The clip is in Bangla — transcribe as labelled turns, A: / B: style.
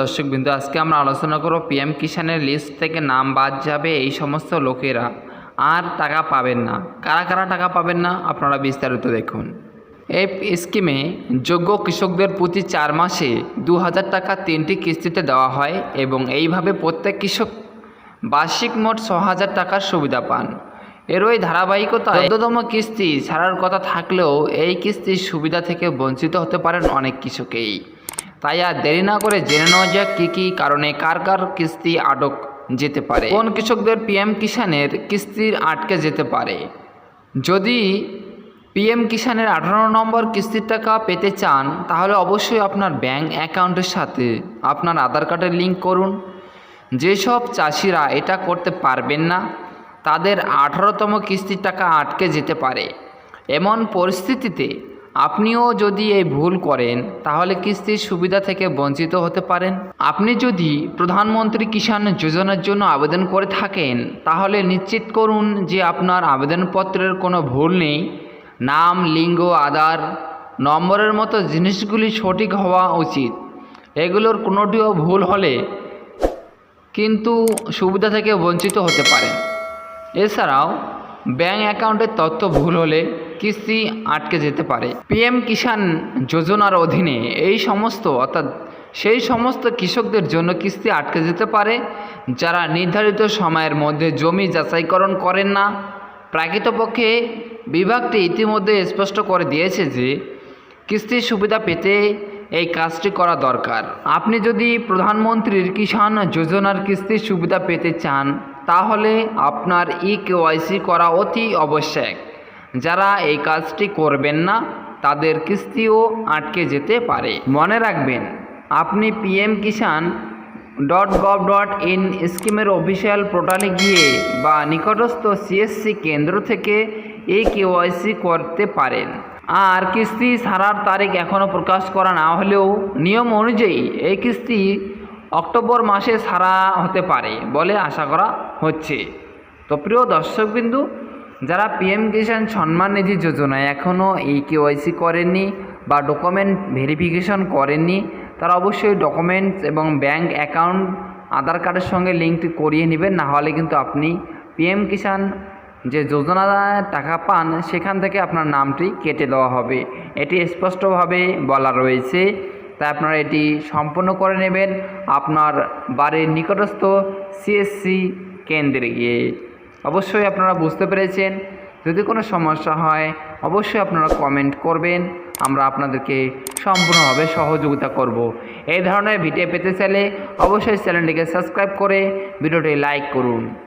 A: দর্শক বিন্দু আজকে আমরা আলোচনা করব পিএম কিষানের লিস্ট থেকে নাম বাদ যাবে এই সমস্ত লোকেরা। আর টাকা পাবেন না। কারা কারা টাকা পাবেন না? আপনারা বিস্তারিত দেখুন। এই স্কিমে যোগ্য কৃষকদের প্রতি চার মাসে দু হাজার টাকা তিনটি কিস্তিতে দেওয়া হয় এবং এইভাবে প্রত্যেক কৃষক বার্ষিক মোট ছ হাজার টাকার সুবিধা পান। এর ওই ধারাবাহিকতা চোদ্দতম কিস্তি ছাড়ার কথা থাকলেও এই কিস্তির সুবিধা থেকে বঞ্চিত হতে পারেন অনেক কৃষকেই। তাই আর দেরি না করে জেনে নেওয়া যাক কী কী কারণে কার কার কিস্তি আটক যেতে পারে। কোন কৃষকদের পিএম কিষানের কিস্তির আটকে যেতে পারে? যদি পিএম কিষানের আঠারো নম্বর কিস্তির টাকা পেতে চান, তাহলে অবশ্যই আপনার ব্যাংক অ্যাকাউন্টের সাথে আপনার আধার কার্ডের লিঙ্ক করুন। যেসব চাষিরা এটা করতে পারবেন না, তাদের আঠারোতম কিস্তির টাকা আটকে যেতে পারে। এমন পরিস্থিতিতে আপনিও যদি এই ভুল করেন, তাহলে কিস্তির সুবিধা থেকে বঞ্চিত হতে পারেন। আপনি যদি প্রধানমন্ত্রী কিষাণ যোজনার জন্য আবেদন করে থাকেন, তাহলে নিশ্চিত করুন যে আপনার আবেদনপত্রের কোনো ভুল নেই। নাম, লিঙ্গ, আধার, নম্বরের মতো জিনিসগুলি সঠিক হওয়া উচিত। এগুলোর কোনোটিও ভুল হলে কিন্তু সুবিধা থেকে বঞ্চিত হতে পারে এছাড়াও ব্যাঙ্ক অ্যাকাউন্টের তথ্য ভুল হলে কিস্তি আটকে যেতে পারে। পিএম কিষাণ যোজনার অধীনে এই সমস্ত, অর্থাৎ সেই সমস্ত কৃষকদের জন্য কিস্তি আটকে যেতে পারে, যারা নির্ধারিত সময়ের মধ্যে জমি যাচাইকরণ করেন না। প্রকৃতপক্ষে বিভাগটি ইতিমধ্যে স্পষ্ট করে দিয়েছে যে কিস্তির সুবিধা পেতে এই কাজটি করা দরকার। আপনি যদি প্রধানমন্ত্রীর কিষাণ যোজনার কিস্তির সুবিধা পেতে চান তাহলে আপনার ই কেওয়াইসি করা অতি আবশ্যক। যারা এই কাজটি করবেন না, তাদের কিস্তিও আটকে যেতে পারে। মনে রাখবেন, আপনি PM Kisan dot gov dot in স্কিমের অফিসিয়াল পোর্টালে গিয়ে বা নিকটস্থ সিএসসি কেন্দ্র থেকে এই কেওয়াইসি করতে পারেন। আর কিস্তি ছাড়ার তারিখ এখনও প্রকাশ করা না হলেও নিয়ম অনুযায়ী এই কিস্তি অক্টোবর মাসে ছাড়া হতে পারে বলে আশা করা হচ্ছে। তো প্রিয় দর্শকবিন্দু, যারা পিএম কিষাণ সম্মান নিধি যোজনায় এখনও এই কেওয়াইসি করেননি বা ডকুমেন্ট ভেরিফিকেশন করেননি, তারা অবশ্যই ডকুমেন্টস এবং ব্যাংক অ্যাকাউন্ট, আধার কার্ডের সঙ্গে লিঙ্কটি করিয়ে নেবেন, না হলে কিন্তু আপনি পিএম কিষাণ যে যোজনা টাকা পান, সেখান থেকে আপনার নামটি কেটে দেওয়া হবে। এটি স্পষ্টভাবে বলা রয়েছে। তাই আপনারা এটি সম্পূর্ণ করে নেবেন আপনার বাড়ির নিকটস্থ সিএসসি কেন্দ্রে গিয়ে। অবশ্যই আপনারা বুঝতে পেরেছেন। যদি কোনো সমস্যা হয়, অবশ্যই আপনারা কমেন্ট করবেন। আমরা আপনাদেরকে সম্পূর্ণভাবে সহযোগিতা করব। এই ধরনের ভিডিও পেতে চাইলে অবশ্যই চ্যানেলটিকে সাবস্ক্রাইব করে ভিডিওটি লাইক করুন।